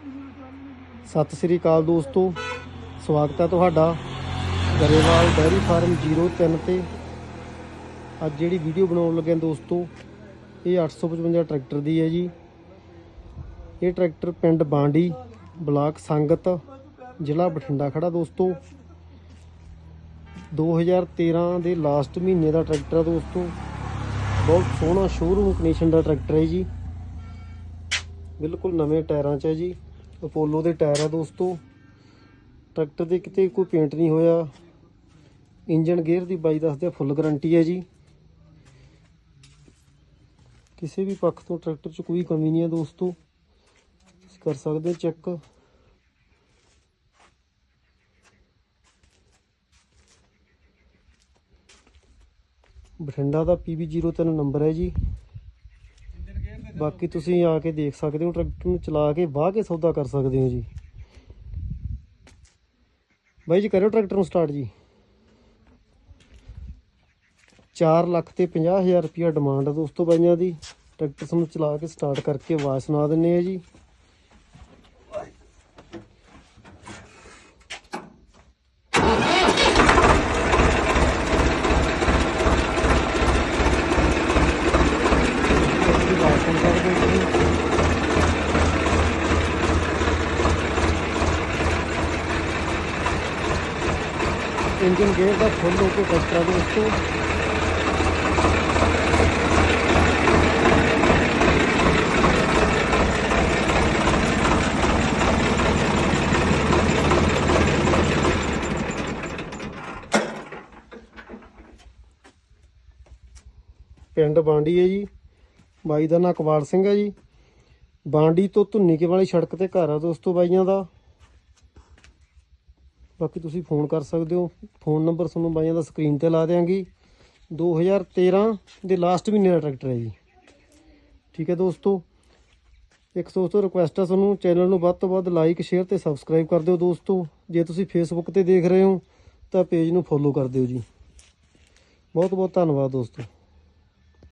ਸਤਿ ਸ੍ਰੀ ਅਕਾਲ ਦੋਸਤੋ, ਸਵਾਗਤ ਹੈ ਤੁਹਾਡਾ ਗਰੇਵਾਲ ਡੈਰੀ ਫਾਰਮ 03 ਤੇ। ਅੱਜ ਜਿਹੜੀ ਵੀਡੀਓ ਬਣਾਉਣ ਲੱਗੇ ਹਾਂ ਦੋਸਤੋ, ਇਹ 855 ਟਰੈਕਟਰ ਦੀ ਹੈ ਜੀ। ਇਹ ਟਰੈਕਟਰ ਪਿੰਡ ਬਾਂਡੀ, ਬਲਾਕ ਸੰਗਤ, ਜ਼ਿਲ੍ਹਾ ਬਠਿੰਡਾ ਖੜਾ ਦੋਸਤੋ। 2013 ਦੇ ਲਾਸਟ ਮਹੀਨੇ ਦਾ ਟਰੈਕਟਰ ਹੈ ਦੋਸਤੋ। ਬਹੁਤ ਸੋਹਣਾ ਸ਼ੋਰੂਮ ਕੰਡੀਸ਼ਨ ਦਾ ਟਰੈਕਟਰ ਹੈ ਜੀ। ਬਿਲਕੁਲ ਨਵੇਂ ਟਾਇਰਾਂ 'ਚ ਹੈ ਜੀ। ਅਪੋਲੋ ਦੇ ਟਾਇਰ ਆ ਦੋਸਤੋ। ਟਰੈਕਟਰ ਦੇ ਕਿਤੇ ਕੋਈ ਪੇਂਟ ਨਹੀਂ ਹੋਇਆ। ਇੰਜਨ ਗੇਅਰ ਦੀ ਬਾਈ ਦੱਸਦੇ ਆ ਫੁੱਲ ਗਾਰੰਟੀ ਹੈ ਜੀ। ਕਿਸੇ ਵੀ ਪੱਖ ਤੋਂ ਟਰੈਕਟਰ 'ਚ ਕੋਈ ਕਮੀ ਨਹੀਂ ਹੈ ਦੋਸਤੋ। ਤੁਸੀਂ ਕਰ ਸਕਦੇ ਚੈੱਕ। ਬਠਿੰਡਾ ਦਾ PB03 ਨੰਬਰ ਹੈ ਜੀ। ਬਾਕੀ ਤੁਸੀਂ ਆ ਕੇ ਦੇਖ ਸਕਦੇ ਹੋ, ਟਰੈਕਟਰ ਨੂੰ ਚਲਾ ਕੇ ਵਾਹ ਕੇ ਸੌਦਾ ਕਰ ਸਕਦੇ ਹੋ ਜੀ। ਬਾਈ ਜੀ, ਕਰਿਓ ਟਰੈਕਟਰ ਨੂੰ ਸਟਾਰਟ ਜੀ। 4 ਲੱਖ ਤੇ 50000 ਰੁਪਇਆ ਡਿਮਾਂਡ ਹੈ ਦੋਸਤੋ ਬਾਈਆਂ ਦੀ। ਟਰੈਕਟਰ ਨੂੰ ਚਲਾ ਕੇ ਸਟਾਰਟ ਕਰਕੇ ਆਵਾਜ਼ ਸੁਣਾ ਦਿੰਨੇ ਆ ਜੀ ਆਵਾਜ਼ ਸੁਣ ਸਕਦੇ ਹੋ ਤੁਸੀਂ। ਇੰਜਨ ਗੇਅਰ ਦਾ ਫੁੱਲ ਹੋ ਕੇ ਕਸਟਰਾ ਦੋਸਤੋ ਪਿੰਡ ਬਾਂਡੀ ਹੈ ਜੀ। ਬਾਈ ਦਾ ਨਾਂ ਕਵਾਲ ਸਿੰਘ ਹੈ ਜੀ। ਬਾਂਡੀ ਤੋਂ ਧੁੰਨੀਕੇ ਵਾਲੀ ਸੜਕ ਤੇ ਘਰ ਆ ਦੋਸਤੋ ਬਾਈਆਂ ਦਾ। ਬਾਕੀ ਤੁਸੀਂ ਫੋਨ ਕਰ ਸਕਦੇ ਹੋ। ਫੋਨ ਨੰਬਰ ਤੁਹਾਨੂੰ ਬਾਈਆਂ ਦਾ ਸਕਰੀਨ ਤੇ ਲਾ ਦਿਆਂਗੀ। 2013 ਦੇ ਲਾਸਟ ਮਹੀਨੇ ਦਾ ਟਰੈਕਟਰ ਹੈ ਜੀ। ਠੀਕ ਹੈ ਦੋਸਤੋ। ਇੱਕ ਦੋਸਤੋ ਰਿਕੁਐਸਟ ਹੈ ਤੁਹਾਨੂੰ। ਚੈਨਲ ਨੂੰ ਵੱਧ ਤੋਂ ਵੱਧ ਲਾਈਕ ਸ਼ੇਅਰ ਤੇ ਸਬਸਕ੍ਰਾਈਬ ਕਰ ਦਿਓ ਦੋਸਤੋ। ਜੇ ਤੁਸੀਂ ਫੇਸਬੁੱਕ ਤੇ ਦੇਖ ਰਹੇ ਹੋ, ਤਾਂ ਪੇਜ ਨੂੰ ਫੋਲੋ ਕਰ ਦਿਓ ਜੀ। ਬਹੁਤ ਬਹੁਤ ਧੰਨਵਾਦ ਦੋਸਤੋ।